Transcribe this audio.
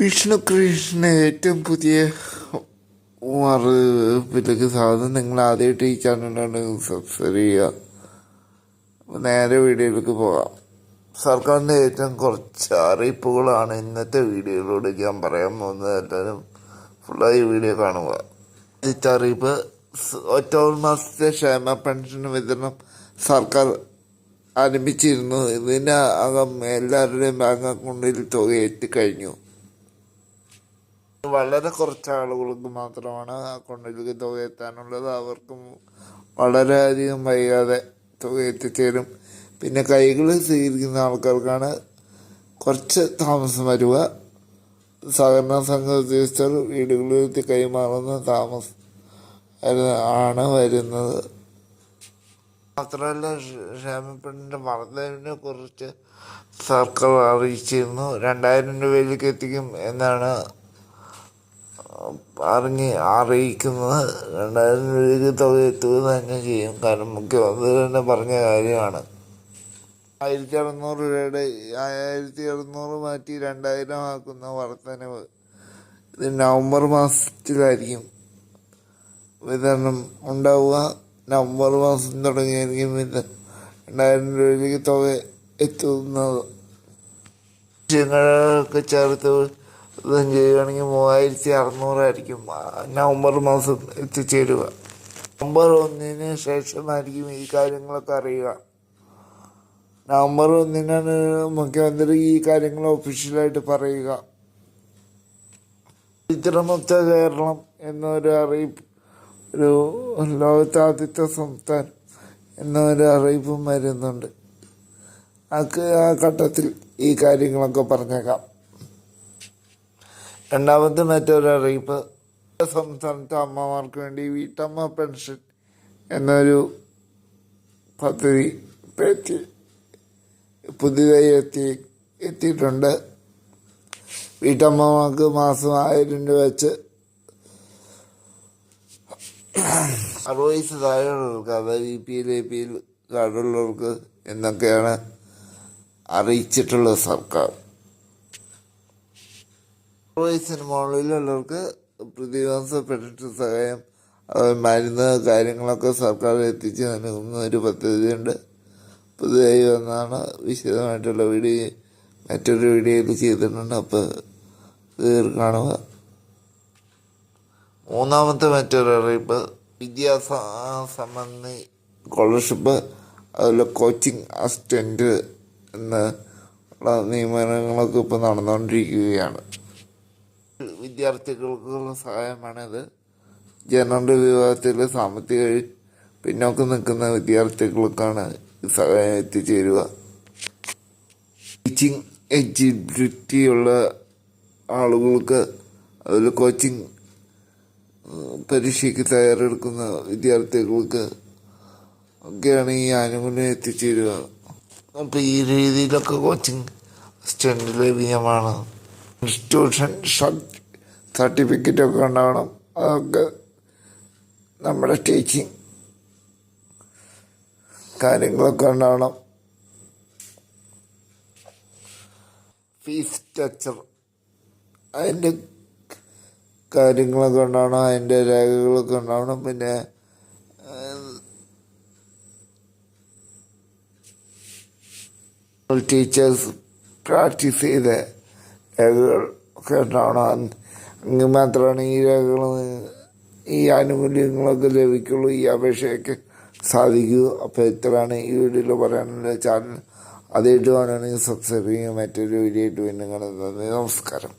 വിഷ്ണു കൃഷ്ണ ഏറ്റവും പുതിയ അറിവിലേക്ക് സാധനം നിങ്ങൾ ആദ്യമായിട്ട് ഈ ചാനലാണ് സബ്സ്ക്രൈബ് ചെയ്യുക. നേരെ വീഡിയോയിലേക്ക് പോകാം. സർക്കാരിന്റെ ഏറ്റവും കുറച്ച് അറിയിപ്പുകളാണ് ഇന്നത്തെ വീഡിയോയിലൂടെ ഞാൻ പറയാൻ പോകുന്നത്. എല്ലാവരും ഫുള്ളായി വീഡിയോ കാണുക. ആദ്യത്തെ അറിയിപ്പ് ഒക്ടോബർ മാസത്തെ ക്ഷേമ പെൻഷൻ വിതരണം സർക്കാർ ആരംഭിച്ചിരുന്നു. ഇതിനകം എല്ലാവരുടെയും ബാങ്ക് അക്കൗണ്ടിൽ തുക എത്തിക്കഴിഞ്ഞു വളരെ കുറച്ച് ആളുകൾക്ക് മാത്രമാണ് അക്കൗണ്ടിലേക്ക് തുക എത്താനുള്ളത് അവർക്കും വളരെയധികം വൈകാതെ തുക എത്തിച്ചേരും പിന്നെ കൈകൾ സ്വീകരിക്കുന്ന ആൾക്കാർക്കാണ് കുറച്ച് താമസം വരിക. സഹകരണ സംഘ ഉദ്യോഗസ്ഥർ വീടുകളിലെത്തി കൈമാറുന്ന താമസം ആണ് വരുന്നത്. മാത്രമല്ല ക്ഷേമപ്പെണ്ണിന്റെ വർദ്ധവിനെ കുറിച്ച് സർക്കാർ അറിയിച്ചിരുന്നു. രണ്ടായിരം രൂപയിലേക്ക് എത്തിക്കും എന്നാണ് അറിഞ്ഞ് അറിയിക്കുന്നത് രണ്ടായിരം രൂപയ്ക്ക് തുക എത്തുക തന്നെ ചെയ്യും. കാരണം മുഖ്യമന്ത്രി തന്നെ പറഞ്ഞ കാര്യമാണ്. ആയിരത്തി അറുന്നൂറ് രൂപയുടെ ആയിരത്തി അറുന്നൂറ് മാറ്റി രണ്ടായിരം ആക്കുന്ന വർധനവ് ഇത് നവംബർ മാസത്തിലായിരിക്കും വിതരണം ഉണ്ടാവുക. നവംബർ മാസം തുടങ്ങിയായിരിക്കും ഇത് രണ്ടായിരം രൂപയിലേക്ക് തുക എത്തുന്നത്. ആവശ്യങ്ങളൊക്കെ ചേർത്ത് ഇതും ചെയ്യുകയാണെങ്കിൽ മൂവായിരത്തി അറുന്നൂറായിരിക്കും നവംബർ മാസം എത്തിച്ചേരുക. നവംബർ ഒന്നിന് ശേഷമായിരിക്കും ഈ കാര്യങ്ങളൊക്കെ അറിയുക. നവംബർ ഒന്നിനാണ് മുഖ്യമന്ത്രി ഈ കാര്യങ്ങൾ ഒഫീഷ്യലായിട്ട് പറയുക. ചിത്രമൊത്ത കേരളം എന്നൊരു അറിയിപ്പ് ഒരു ലോകത്തെ സംസ്ഥാനം എന്നൊരു അറിയിപ്പും വരുന്നുണ്ട്. ആ ഘട്ടത്തിൽ ഈ കാര്യങ്ങളൊക്കെ പറഞ്ഞേക്കാം. രണ്ടാമത്തെ മറ്റൊരു അറിയിപ്പ്. സംസ്ഥാനത്തെ അമ്മമാർക്ക് വേണ്ടി വീട്ടമ്മ പെൻഷൻ എന്നൊരു പദ്ധതി പറ്റി പുതിയതായി എത്തി എത്തിയിട്ടുണ്ട്. വീട്ടമ്മമാർക്ക് മാസം ആയിരം രൂപ വെച്ച് അറുപത് വയസ്സ് താഴെയുള്ളവർക്ക് അതായത് E P L A P L കാർഡുള്ളവർക്ക് എന്നൊക്കെയാണ് അറിയിച്ചിട്ടുള്ളത് സർക്കാർ. വയസ്സിന് മുകളിലുള്ളവർക്ക് പ്രതിമാസ പെൻഷൻ സഹായം മരുന്ന് കാര്യങ്ങളൊക്കെ സർക്കാർ എത്തിച്ച് നൽകുന്ന ഒരു പദ്ധതിയുണ്ട്. പുതുതായി വന്നാണ് വിശദമായിട്ടുള്ള വീഡിയോ മറ്റൊരു വീഡിയോയിൽ ചെയ്തിട്ടുണ്ട്. അപ്പോൾ കാണുക. മൂന്നാമത്തെ മറ്റൊരു അറിയിപ്പ് വിദ്യാസ സംബന്ധി സ്കോളർഷിപ്പ് അതുപോലെ കോച്ചിങ് അസിസ്റ്റന്റ് എന്ന നിയമനങ്ങളൊക്കെ ഇപ്പോൾ നടന്നുകൊണ്ടിരിക്കുകയാണ്. വിദ്യാർത്ഥികൾക്കുള്ള സഹായമാണിത്. ജനറൽ വിഭാഗത്തിൽ സാമ്പത്തിക പിന്നോക്കം നിൽക്കുന്ന വിദ്യാർത്ഥികൾക്കാണ് സഹായം എത്തിച്ചേരുക. ടീച്ചിങ് എജിബിലിറ്റി ഉള്ള ആളുകൾക്ക് അതിൽ കോച്ചിങ് പരീക്ഷയ്ക്ക് തയ്യാറെടുക്കുന്ന വിദ്യാർത്ഥികൾക്ക് ഒക്കെയാണ് ഈ ആനുകൂല്യം എത്തിച്ചേരുക. അപ്പോൾ ഈ രീതിയിലൊക്കെ കോച്ചിങ് അസിസ്റ്റന്റ് ലഭ്യമാണ്. ഇൻസ്റ്റിറ്റ്യൂഷൻ സർട്ടിഫിക്കറ്റ് ഒക്കെ ഉണ്ടാവണം. അതൊക്കെ നമ്മുടെ ടീച്ചിങ് കാര്യങ്ങളൊക്കെ ഉണ്ടാവണം. ഫീസ് സ്ട്രക്ചർ അതിന്റെ കാര്യങ്ങളൊക്കെ ഉണ്ടാവണം. അതിന്റെ രേഖകളൊക്കെ ഉണ്ടാവണം. പിന്നെ ടീച്ചേഴ്സ് പ്രാക്ടീസ് ചെയ്ത രേഖകൾ ഒക്കെ ഉണ്ടാവണം. എങ്കിൽ മാത്രമാണ് ഈ രേഖകൾ ഈ ആനുകൂല്യങ്ങളൊക്കെ ലഭിക്കുള്ളൂ ഈ അപേക്ഷയൊക്കെ സാധിക്കൂ. അപ്പോൾ ഇത്രയാണ് ഈ വീഡിയോയിൽ പറയാനുള്ള ചാനൽ? അതായിട്ട് വേണമെങ്കിൽ സബ്സ്ക്രൈബ് ചെയ്യുക മറ്റൊരു വീഡിയോ ആയിട്ട് വീണ്ടും കാണുന്നത് നമസ്കാരം.